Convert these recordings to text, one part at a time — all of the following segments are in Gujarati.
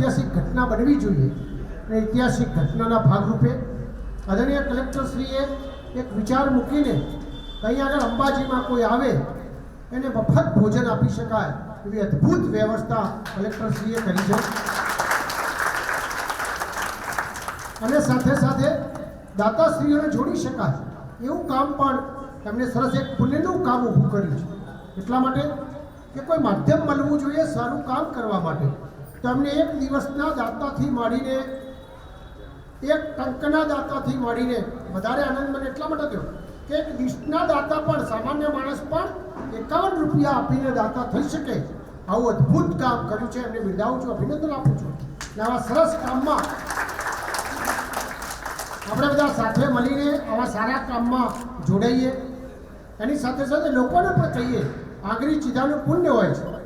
ઐતિહાસિક ઘટના બનવી જોઈએ અને ઐતિહાસિક ઘટનાના ભાગરૂપે આદરણીય કલેક્ટરશ્રીએ એક વિચાર મૂકીને અહીં આગળ અંબાજીમાં કોઈ આવે એને મફત ભોજન આપી શકાય એવી અદ્ભુત વ્યવસ્થા કલેક્ટરશ્રીએ કરી છે. અને સાથે સાથે દાતાશ્રીઓને જોડી શકાય એવું કામ પણ એમણે સરસ એક પુણ્યનું કામ ઊભું કર્યું છે. એટલા માટે કે કોઈ માધ્યમ મળવું જોઈએ સારું કામ કરવા માટે. તો એમને એક દિવસના દાતાથી માંડીને, એક ટંકના દાતાથી માંડીને, વધારે આનંદ મને એટલા માટે થયો કે એક દિશના દાતા પણ, સામાન્ય માણસ પણ એકાવન રૂપિયા આપીને દાતા થઈ શકે. આવું અદ્ભુત કામ કર્યું છે, એમને બિરદાવું છું, અભિનંદન આપું છું. અને આવા સરસ કામમાં આપણે બધા સાથે મળીને આવા સારા કામમાં જોડાઈએ. એની સાથે સાથે લોકોને પણ કહીએ આગરી ચીધાનું પુણ્ય હોય છે.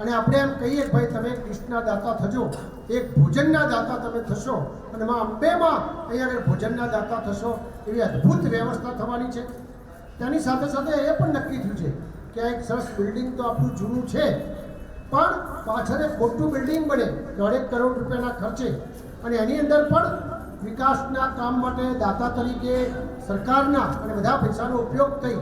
અને આપણે એમ કહીએ કે ભાઈ તમે કૃષ્ણના દાતા થજો. એક ભોજનના દાતા તમે થશો અને માં અંબેમાં અહીંયા આગળ ભોજનના દાતા થશો એવી અદ્ભુત વ્યવસ્થા થવાની છે. તેની સાથે સાથે એ પણ નક્કી થયું છે કે આ એક સરસ બિલ્ડિંગ તો આપણું જૂનું છે, પણ પાછળ એક મોટું બિલ્ડિંગ બને દોઢેક કરોડ રૂપિયાના ખર્ચે. અને એની અંદર પણ વિકાસના કામ માટે દાતા તરીકે સરકારના અને બધા પૈસાનો ઉપયોગ થઈ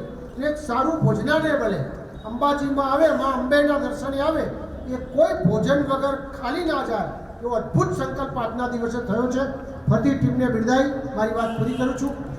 એક સારું ભોજનાલય બને. અંબાજીમાં આવે, માં અંબેના દર્શને આવે, એ કોઈ ભોજન વગર ખાલી ના જાય. એવો અદ્ભુત સંકલ્પ આજના દિવસે થયો છે. ફરતી ટીમને બિરદાવી મારી વાત પૂરી કરું છું.